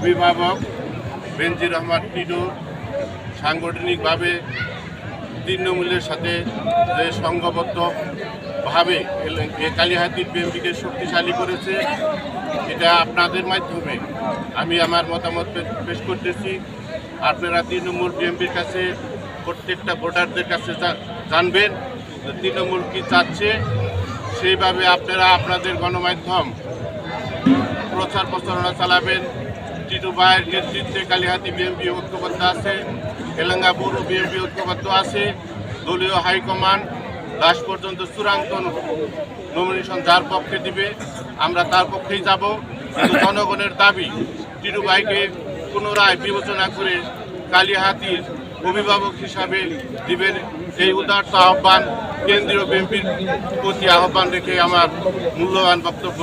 অভিভাবক বেনজির রহমান টিডু সাংগঠনিকভাবে তৃণমূলের সাথে যে সংঘবদ্ধভাবে কালীহাতির বিএনপিকে শক্তিশালী করেছে, এটা আপনাদের মাধ্যমে আমি আমার মতামত পেশ করতেছি। আপনারা তৃণমূল বিএমপির কাছে, প্রত্যেকটা ভোটারদের কাছে জানবেন তৃণমূল কী চাচ্ছে। সেইভাবে আপনারা আপনাদের গণমাধ্যম প্রচার প্রচারণা চালাবেন। টিটু ভাইয়ের নেতৃত্বে কালীহাতি বিএনপি ঐক্যবদ্ধ আছে তেলেঙ্গা পৌর বিএনপি ঐক্যবদ্ধ আছে, দলীয় হাইকমান্ড লাস্ট পর্যন্ত চূড়ান্ত নমিনেশন যার পক্ষে দিবে, আমরা তার পক্ষেই যাব। কিন্তু জনগণের দাবি, টিটু ভাইকে পুনরায় বিবেচনা করে কালিহাতির অভিভাবক হিসাবে দিবেন এই উদার্ত আহ্বান কেন্দ্রীয় বিএনপির প্রতি আহ্বান রেখে আমার মূল্যবান বক্তব্য।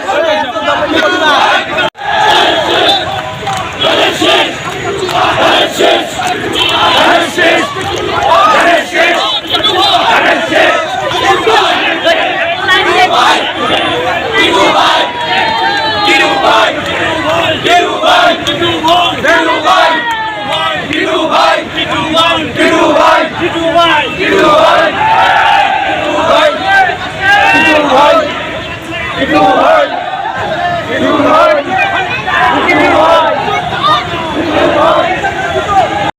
হিন্দু